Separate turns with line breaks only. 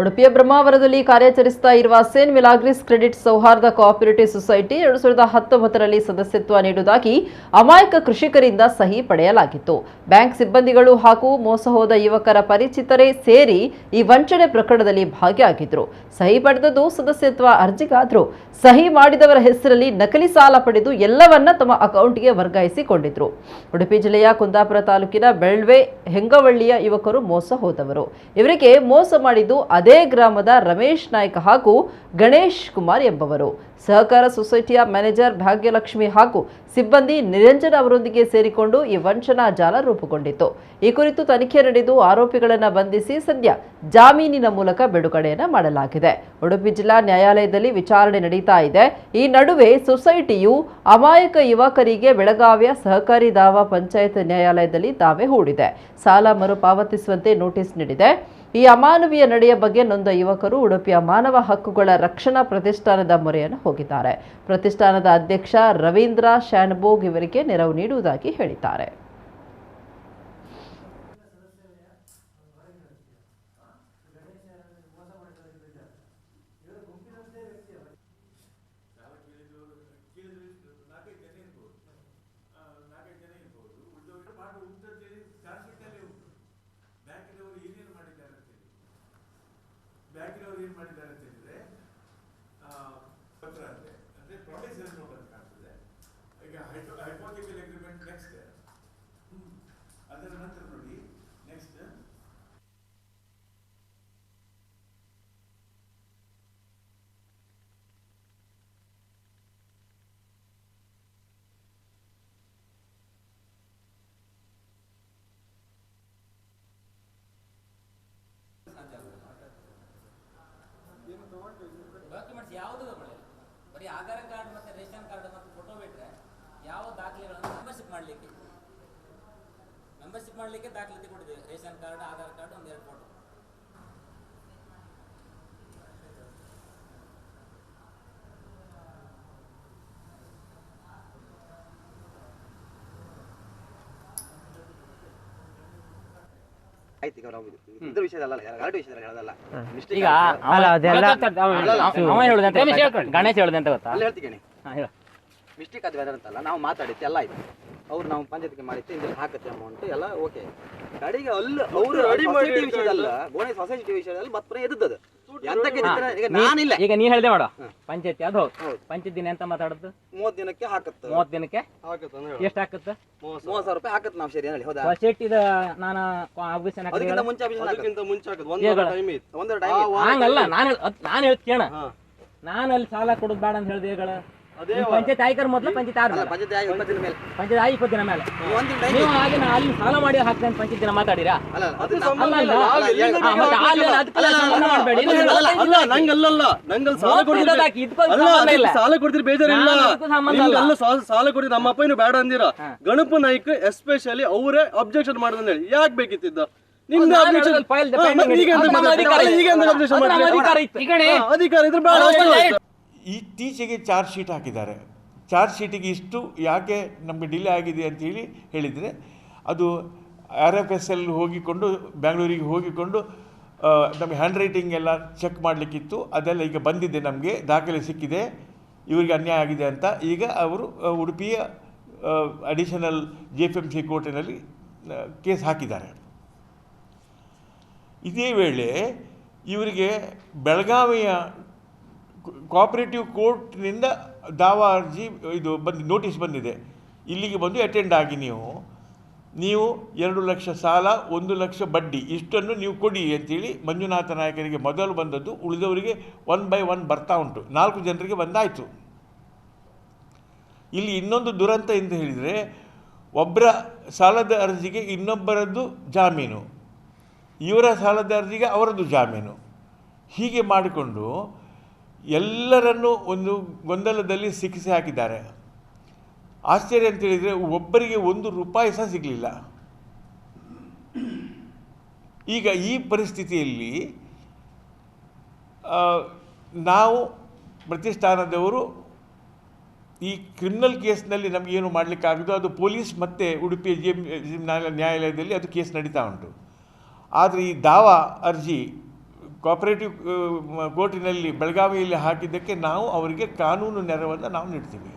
ಉಡುಪಿಯ ಬ್ರಹ್ಮಾವರದಲ್ಲಿ ಕಾರ್ಯಾಚರಿಸುತ್ತಾ ಇರುವ Saint Milagres credit Souharda cooperative society ಎರಡು ಸಾವಿರದ ಹತ್ತೊಂಬತ್ತರಲ್ಲಿ ಸದಸ್ಯತ್ವ ನೀಡುವುದಾಗಿ ಅಮಾಯಕ ಕೃಷಿಕರಿಂದ ಸಹಿ ಪಡೆಯಲಾಗಿತ್ತು. ಬ್ಯಾಂಕ್ ಸಿಬ್ಬಂದಿಗಳು ಹಾಗೂ ಮೋಸ ಹೋದ ಯುವಕರ ಪರಿಚಿತರೇ ಸೇರಿ ಈ ವಂಚನೆ ಪ್ರಕರಣದಲ್ಲಿ ಭಾಗಿಯಾಗಿದ್ರು. ಸಹಿ ಪಡೆದದ್ದು ಸದಸ್ಯತ್ವ ಅರ್ಜಿಗಾದ್ರು ಸಹಿ ಮಾಡಿದವರ ಹೆಸರಲ್ಲಿ ನಕಲಿ ಸಾಲ ಪಡೆದು ಎಲ್ಲವನ್ನ ತಮ್ಮ ಅಕೌಂಟ್ಗೆ ವರ್ಗಾಯಿಸಿಕೊಂಡಿದ್ರು. ಉಡುಪಿ ಜಿಲ್ಲೆಯ ಕುಂದಾಪುರ ತಾಲೂಕಿನ ಬೆಳ್ವೆ ಹೆಂಗವಳ್ಳಿಯ ಯುವಕರು ಮೋಸ ಹೋದವರು. ಇವರಿಗೆ ಮೋಸ ಮಾಡಿದ್ದು ಅದೇ ಗ್ರಾಮದ ರಮೇಶ್ ನಾಯ್ಕ ಹಾಗೂ ಗಣೇಶ್ ಕುಮಾರ್ ಎಂಬವರು. ಸಹಕಾರ ಸೊಸೈಟಿಯ ಮ್ಯಾನೇಜರ್ ಭಾಗ್ಯಲಕ್ಷ್ಮಿ ಹಾಗೂ ಸಿಬ್ಬಂದಿ ನಿರಂಜನ ಅವರೊಂದಿಗೆ ಸೇರಿಕೊಂಡು ಈ ವಂಚನಾ ಜಾಲ ರೂಪುಗೊಂಡಿತ್ತು. ಈ ಕುರಿತು ತನಿಖೆ ನಡೆದು ಆರೋಪಿಗಳನ್ನು ಬಂಧಿಸಿ ಸದ್ಯ ಜಾಮೀನಿನ ಮೂಲಕ ಬಿಡುಗಡೆಯನ್ನು ಮಾಡಲಾಗಿದೆ. ಉಡುಪಿ ಜಿಲ್ಲಾ ನ್ಯಾಯಾಲಯದಲ್ಲಿ ವಿಚಾರಣೆ ನಡೀತಾ ಇದೆ. ಈ ನಡುವೆ ಸೊಸೈಟಿಯು ಅಮಾಯಕ ಯುವಕರಿಗೆ ಬೆಳಗಾವಿಯ ಸಹಕಾರಿ ದಾವಾ ಪಂಚಾಯತ್ ನ್ಯಾಯಾಲಯದಲ್ಲಿ ದಾವೆ ಹೂಡಿದೆ. ಸಾಲ ಮರುಪಾವತಿಸುವಂತೆ ನೋಟಿಸ್ ನೀಡಿದೆ. ಈ ಅಮಾನವೀಯ ನಡೆಯ ಬಗ್ಗೆ ನೊಂದ ಯುವಕರು ಉಡುಪಿಯ ಮಾನವ ಹಕ್ಕುಗಳ ರಕ್ಷಣಾ ಪ್ರತಿಷ್ಠಾನದ ಮೊರೆಯನ್ನು ಹೋಗಿದ್ದಾರೆ. ಪ್ರತಿಷ್ಠಾನದ ಅಧ್ಯಕ್ಷ ರವೀಂದ್ರ ಶ್ಯಾನ್ಬೋಗ್ ಇವರಿಗೆ ನೆರವು ನೀಡುವುದಾಗಿ ಹೇಳಿದ್ದಾರೆ.
ಆಧಾರ್ ಕಾರ್ಡ್ ಮತ್ತೆ ರೇಷನ್ ಕಾರ್ಡ್ ಮತ್ತು ಫೋಟೋ ಬಿಟ್ರೆ ಯಾವ ದಾಖಲೆಗಳನ್ನು ಮೆಂಬರ್ಶಿಪ್ ಮಾಡಲಿಕ್ಕೆ? ಮೆಂಬರ್ಶಿಪ್ ಮಾಡಲಿಕ್ಕೆ ದಾಖಲಾತಿ ಕೊಟ್ಟಿದ್ದೇವೆ. ರೇಷನ್ ಕಾರ್ಡ್, ಆಧಾರ್ ಕಾರ್ಡ್ ಒಂದೆರಡು ಫೋಟೋ
ಆಯ್ತು ಈಗ ನಾವು ಇದ್ರ ವಿಷಯದಲ್ಲ ಗಲಾಟೆ ವಿಷಯದಲ್ಲಿ ಹೇಳೋದಲ್ಲ. Mistake
ಈಗ
ಅಲ್ಲ, ಅದೆಲ್ಲ-
ಅವ- ಗೊತ್ತಾ? ಗೊತ್ತಾ?
ಹೇಳ್ತೀನಿ.
ಹಾ, ಹೇಳು.
ಮಿಸ್ಟೇಕ್ ಅದು ವೆದರ್ ಅಂತಲ್ಲ ನಾವು ಮಾತಾಡಿತ್ತು ಎಲ್ಲ ಆಯ್ತು. ಅವ್ರು ನಾವು ಪಂಚಾಯತ್ಗೆ ಮಾಡಿತ್ತು ಇಂದ್ರೆ ಹಾಕತ್ತೆ ಅಮೌಂಟ್ ಎಲ್ಲ ಓಕೆ ಕಡೆಗೆ ಅಲ್ಲಿ ಅವರು ಮಾಡಿ ವಿಷಯದಲ್ಲ ಗೋಣೆ ಸೊಸೈಟಿ ವಿಷಯದಲ್ಲಿ ಮತ್ತೆ ಎದ್ದದ್ದು ನಾನಿಲ್ಲ.
ಈಗ ನೀ ಹೇಳ್ದೆ ಮಾಡು. ಪಂಚಾಯತಿ ಅದು ಹೌದು. ಪಂಚಾಯತಿ ದಿನ ಎಂತ ಮಾತಾಡುದು?
ಮೂವತ್ತು ದಿನಕ್ಕೆ ಹಾಕತ್ತೆ.
ಮೂವತ್ ದಿನಕ್ಕೆ? ಎಷ್ಟು ಹಾಕುತ್ತೆ?
ಮೂವತ್ತು ಸಾವಿರ. ರೂಪಾಯಿ ಹಾಕತ್ತೆ ನಾವು ಸರಿ ಹೇಳಿ ಹೌದಾ?
ನಾನು
ಅದಕ್ಕಿಂತ ಮುಂಚೆ
ಅದಕ್ಕಿಂತ ಟೈಮ್ ಇತ್ತು.
ಟೈಮ್
ಹಂಗಲ್ಲ ನಾನು ನಾನು ಹೇಳ್ತ ಕೇಳ.
ಹಾ.
ನಾನು ಅಲ್ಲಿ ಸಾಲ ಕೊಡೋದು ಬೇಡ ಅಂತ ಹೇಳ್ದೆ ಪಂಚಾಯತ್ ಆಯ್ಕರ್ ಮೊದ್ಲು ಪಂಚಾಯತ್
ಅಲ್ಲ
ಆದ್ಮೇಲೆ
ಪಂಚಾಯತ್ ಆಗಿ ಇಪ್ಪತ್ತು ದಿನ ಮೇಲೆ.
ದಿನ ನೀವು ಹಾಗೆ ಅಲ್ಲಿ ಸಾಲ ಮಾಡಿ ಹಾಕ್ತೇನೆ ಪಂಚಾಯತ್ ದಿನ ಮಾತಾಡಿರಾ?
ಇಲ್ಲ. ನಂಗಲ್ಲಿ ಸಾಲ ಕೊಡ್ತೀರಿ. ಬೇಜಾರಿಲ್ಲ. ಸಾಲ ಕೊಡ್ತೀರಿ. ನಮ್ಮ ಅಪ್ಪ ಏನು ಬೇಡ ಅಂದಿರ ಗಣಪ ನಾಯ್ಕ ಎಸ್ಪೆಷಲಿ ಅವರೇ ಅಬ್ಜೆಕ್ಷನ್ ಮಾಡಿದ್ರೆ ಯಾಕ್ ಬೇಕಿತ್ತಿದ್ದ? ನಿಮ್ದು ಈಗ
ಅಧಿಕಾರ
ಇದ್ರೆ ಬೇಡ.
ಇತ್ತೀಚೆಗೆ ಚಾರ್ಜ್ ಶೀಟ್ ಹಾಕಿದ್ದಾರೆ. ಚಾರ್ಜ್ ಶೀಟಿಗೆ ಇಷ್ಟು ಯಾಕೆ ನಮಗೆ ಡಿಲೇ ಆಗಿದೆ ಅಂತೇಳಿ ಹೇಳಿದರೆ, ಅದು ಆರ್ ಎಫ್ ಎಸ್ ಎಲ್ ಹೋಗಿಕೊಂಡು, ಬ್ಯಾಂಗ್ಳೂರಿಗೆ ಹೋಗಿಕೊಂಡು ನಮಗೆ ಹ್ಯಾಂಡ್ ರೈಟಿಂಗ್ ಎಲ್ಲ ಚೆಕ್ ಮಾಡಲಿಕ್ಕಿತ್ತು. ಅದೆಲ್ಲ ಈಗ ಬಂದಿದೆ ನಮಗೆ, ದಾಖಲೆ ಸಿಕ್ಕಿದೆ. ಇವರಿಗೆ ಅನ್ಯಾಯ ಆಗಿದೆ ಅಂತ ಈಗ ಅವರು ಉಡುಪಿಯ additional J F M C ಕೋರ್ಟಿನಲ್ಲಿ case ಹಾಕಿದ್ದಾರೆ. ಇದೇ ವೇಳೆ ಇವರಿಗೆ ಬೆಳಗಾವಿಯ ಕೋಆಪರೇಟಿವ್ ಕೋರ್ಟ್ನಿಂದ ದಾವಾ ಅರ್ಜಿ, ಇದು ಬಂದು ನೋಟಿಸ್ ಬಂದಿದೆ. ಇಲ್ಲಿಗೆ ಬಂದು ಅಟೆಂಡ್ ಆಗಿ ನೀವು. ನೀವು ಎರಡು ಲಕ್ಷ ಸಾಲ, ಒಂದು ಲಕ್ಷ ಬಡ್ಡಿ, ಇಷ್ಟನ್ನು ನೀವು ಕೊಡಿ ಅಂತೇಳಿ ಮಂಜುನಾಥ ನಾಯಕರಿಗೆ ಮೊದಲು ಬಂದದ್ದು, ಉಳಿದವರಿಗೆ ಒನ್ ಬೈ ಒನ್ ಬರ್ತಾ ಉಂಟು. ನಾಲ್ಕು ಜನರಿಗೆ ಬಂದಾಯಿತು. ಇಲ್ಲಿ ಇನ್ನೊಂದು ದುರಂತ ಎಂದು ಹೇಳಿದರೆ ಒಬ್ಬರ ಸಾಲದ ಅರ್ಜಿಗೆ ಇನ್ನೊಬ್ಬರದ್ದು ಜಾಮೀನು. ಇವರ ಸಾಲದ ಅರ್ಜಿಗೆ ಅವರದ್ದು ಜಾಮೀನು. ಹೀಗೆ ಮಾಡಿಕೊಂಡು ಎಲ್ಲರನ್ನೂ ಒಂದು ಗೊಂದಲದಲ್ಲಿ ಸಿಕ್ಕಿಸಿ ಹಾಕಿದ್ದಾರೆ. ಆಶ್ಚರ್ಯ ಅಂತ ಹೇಳಿದರೆ ಒಬ್ಬರಿಗೆ ಒಂದು ರೂಪಾಯಿ ಸಹ ಸಿಗಲಿಲ್ಲ. ಈಗ ಈ ಪರಿಸ್ಥಿತಿಯಲ್ಲಿ ನಾವು ಪ್ರತಿಷ್ಠಾನದವರು ಈ ಕ್ರಿಮಿನಲ್ ಕೇಸ್ನಲ್ಲಿ ನಮಗೇನು ಮಾಡಲಿಕ್ಕಾಗದು? ಅದು ಪೊಲೀಸ್ ಮತ್ತು ಉಡುಪಿ ಜಿ ನ್ಯಾಯಾಲಯದಲ್ಲಿ ಅದು ಕೇಸ್ ನಡೀತಾ ಉಂಟು. ಆದರೆ ಈ ದಾವಾ ಅರ್ಜಿ ಕೋಆಪರೇಟಿವ್ ಕೋರ್ಟಿನಲ್ಲಿ ಬೆಳಗಾವಿಯಲ್ಲಿ ಹಾಕಿದ್ದಕ್ಕೆ ನಾವು ಅವರಿಗೆ ಕಾನೂನು ನೆರವನ್ನು ನಾವು ನೀಡ್ತೀವಿ.